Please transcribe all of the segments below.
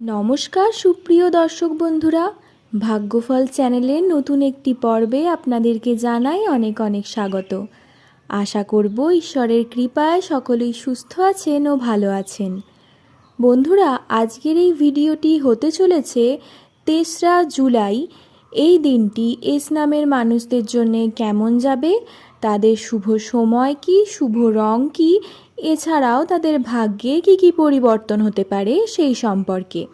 নমস্কার, সুপ্রিয় দর্শক বন্ধুরা। ভাগ্যফল চ্যানেলের নতুন একটি পর্বে আপনাদেরকে জানাই অনেক অনেক স্বাগত। আশা করব ঈশ্বরের কৃপায় সকলেই সুস্থ আছেন ও ভালো আছেন। বন্ধুরা, আজকের এই ভিডিওটি হতে চলেছে তেসরা জুলাই এই দিনটি এস নামের মানুষদের জন্য কেমন যাবে? তাদের শুভ সময় কি? শুভ রং কি? এছাড়াও তাদের ভাগ্যে কি কি পরিবর্তন হতে পারে সেই সম্পর্কে।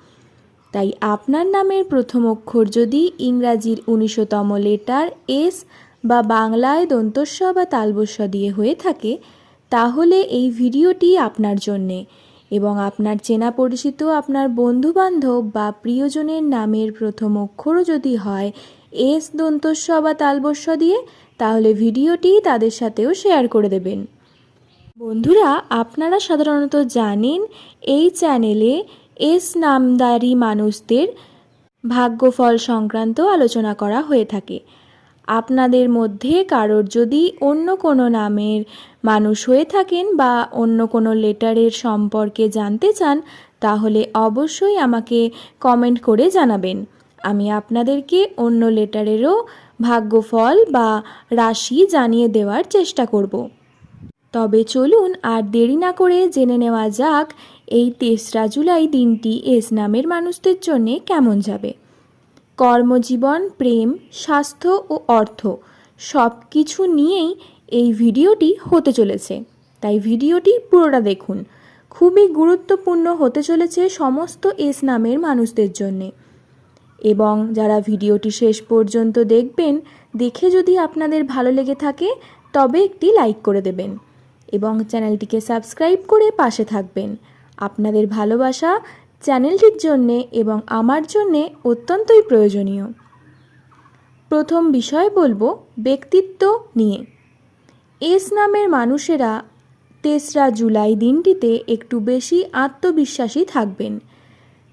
তাই আপনার নামের প্রথম অক্ষর যদি ইংরাজির উনিশতম লেটার এস বা বাংলায় দন্তস্ব বা তালবস্য দিয়ে হয়ে থাকে, তাহলে এই ভিডিওটি আপনার জন্যে। এবং আপনার চেনা পরিচিত আপনার বন্ধুবান্ধব বা প্রিয়জনের নামের প্রথম অক্ষরও যদি হয়, এস দন্তস্ব বা তালবস্য দিয়ে, তাহলে ভিডিওটি তাদের সাথেও শেয়ার করে দেবেন। বন্ধুরা, আপনারা সাধারণত জানেন, এই চ্যানেলে এস নামদারি মানুষদের ভাগ্যফল সংক্রান্ত আলোচনা করা হয়ে থাকে। আপনাদের মধ্যে কারোর যদি অন্য কোনো নামের মানুষ হয়ে থাকেন বা অন্য কোনো লেটারের সম্পর্কে জানতে চান, তাহলে অবশ্যই আমাকে কমেন্ট করে জানাবেন। আমি আপনাদেরকে অন্য লেটারেরও ভাগ্যফল বা রাশি জানিয়ে দেওয়ার চেষ্টা করব। তবে চলুন আর দেরি না করে জেনে নেওয়া যাক, এই তেসরা জুলাই দিনটি এস নামের মানুষদের জন্যে কেমন যাবে। কর্মজীবন, প্রেম, স্বাস্থ্য ও অর্থ সব কিছু নিয়েই এই ভিডিওটি হতে চলেছে। তাই ভিডিওটি পুরোটা দেখুন। খুবই গুরুত্বপূর্ণ হতে চলেছে সমস্ত এস নামের মানুষদের জন্যে। এবং যারা ভিডিওটি শেষ পর্যন্ত দেখবেন, দেখে যদি আপনাদের ভালো লেগে থাকে, তবে একটি লাইক করে দেবেন। এবং চ্যানেলটিকে সাবস্ক্রাইব করে পাশে থাকবেন। আপনাদের ভালোবাসা চ্যানেলটির জন্যে এবং আমার জন্যে অত্যন্তই প্রয়োজনীয়। প্রথম বিষয় বলব ব্যক্তিত্ব নিয়ে। এস নামের মানুষেরা তেসরা জুলাই দিনটিতে একটু বেশি আত্মবিশ্বাসী থাকবেন।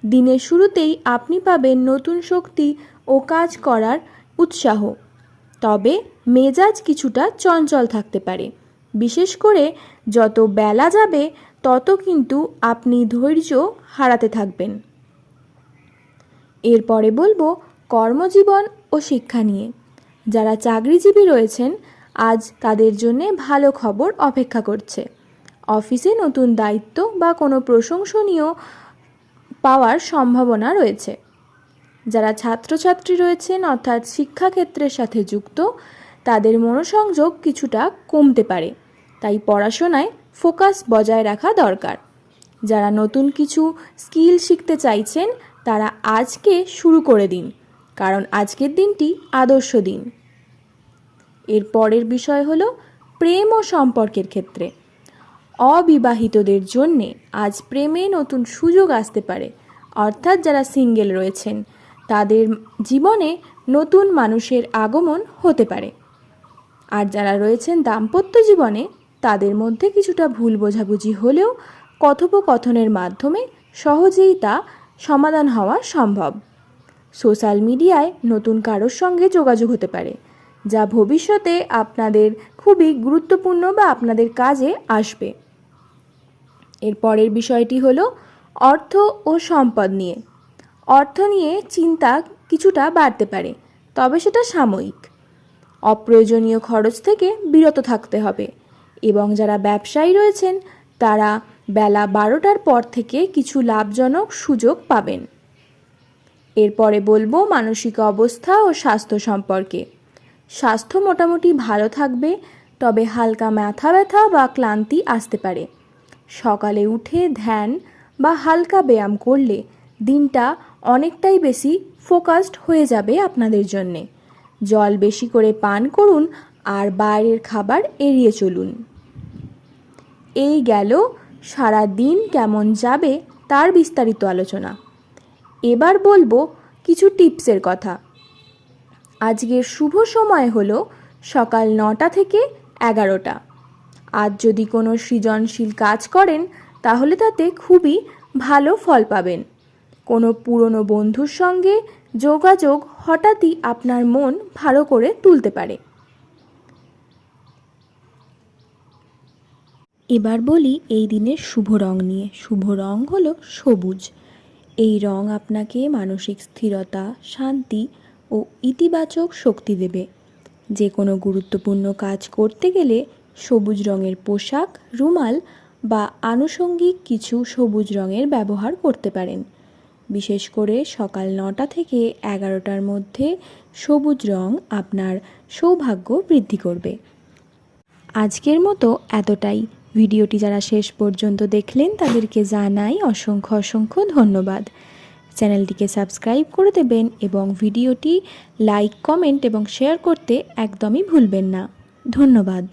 দিনের শুরুতেই আপনি পাবেন নতুন শক্তি ও কাজ করার উৎসাহ। তবে মেজাজ কিছুটা চঞ্চল থাকতে পারে। বিশেষ করে যত বেলা যাবে তত কিন্তু আপনি ধৈর্য হারাতে থাকবেন। এরপরে বলব কর্মজীবন ও শিক্ষা নিয়ে। যারা চাকরিজীবী রয়েছেন, আজ তাদের জন্যে ভালো খবর অপেক্ষা করছে। অফিসে নতুন দায়িত্ব বা কোনো প্রশংসনীয় পাওয়ার সম্ভাবনা রয়েছে। যারা ছাত্রছাত্রী রয়েছেন, অর্থাৎ শিক্ষাক্ষেত্রের সাথে যুক্ত, তাদের মনোসংযোগ কিছুটা কমতে পারে। তাই পড়াশোনায় ফোকাস বজায় রাখা দরকার। যারা নতুন কিছু স্কিল শিখতে চাইছেন, তারা আজকে শুরু করে দিন, কারণ আজকের দিনটি আদর্শ দিন। এর পরের বিষয় হলো প্রেম ও সম্পর্কের ক্ষেত্রে। অবিবাহিতদের জন্যে আজ প্রেমে নতুন সুযোগ আসতে পারে, অর্থাৎ যারা সিঙ্গেল রয়েছেন, তাদের জীবনে নতুন মানুষের আগমন হতে পারে। আর যারা রয়েছেন দাম্পত্য জীবনে তাদের মধ্যে কিছুটা ভুল বোঝাবুঝি হলেও কথোপকথনের মাধ্যমে সহজেই তা সমাধান হওয়া সম্ভব। সোশ্যাল মিডিয়ায় নতুন কারোর সঙ্গে যোগাযোগ হতে পারে, যা ভবিষ্যতে আপনাদের খুবই গুরুত্বপূর্ণ বা আপনাদের কাজে আসবে। এর পরের বিষয়টি হলো অর্থ ও সম্পদ নিয়ে। অর্থ নিয়ে চিন্তা কিছুটা বাড়তে পারে, তবে সেটা সাময়িক। অপ্রয়োজনীয় খরচ থেকে বিরত থাকতে হবে। এবং যারা ব্যবসায়ী রয়েছেন, তারা বেলা বারোটার পর থেকে কিছু লাভজনক সুযোগ পাবেন। এরপরে বলব মানসিক অবস্থা ও স্বাস্থ্য সম্পর্কে। স্বাস্থ্য মোটামুটি ভালো থাকবে, তবে হালকা মাথা ব্যথা বা ক্লান্তি আসতে পারে। সকালে উঠে ধ্যান বা হালকা ব্যায়াম করলে দিনটা অনেকটাই বেশি ফোকাসড হয়ে যাবে আপনাদের জন্যে। জল বেশি করে পান করুন আর বাইরের খাবার এড়িয়ে চলুন। এই গেল সারা দিন কেমন যাবে তার বিস্তারিত আলোচনা। এবার বলব কিছু টিপসের কথা। আজকের শুভ সময় হলো সকাল নটা থেকে এগারোটা। আজ যদি কোনো সৃজনশীল কাজ করেন, তাহলে তাতে খুবই ভালো ফল পাবেন। কোনো পুরনো বন্ধুর সঙ্গে যোগাযোগ হঠাৎই আপনার মন ভালো করে তুলতে পারে। এবার বলি এই দিনের শুভ রং নিয়ে। শুভ রং হলো সবুজ। এই রং আপনাকে মানসিক স্থিরতা, শান্তি ও ইতিবাচক শক্তি দেবে। যে কোনো গুরুত্বপূর্ণ কাজ করতে গেলে সবুজ রঙের পোশাক, রুমাল বা আনুষঙ্গিক কিছু সবুজ রঙের ব্যবহার করতে পারেন। বিশেষ করে সকাল নটা থেকে এগারোটার মধ্যে সবুজ রং আপনার সৌভাগ্য বৃদ্ধি করবে। আজকের মতো এতটাই। ভিডিওটি যারা শেষ পর্যন্ত দেখলেন, তাদেরকে জানাই অসংখ্য অসংখ্য ধন্যবাদ। চ্যানেলটিকে সাবস্ক্রাইব করে দেবেন এবং ভিডিওটি লাইক, কমেন্ট এবং শেয়ার করতে একদমই ভুলবেন না। ধন্যবাদ।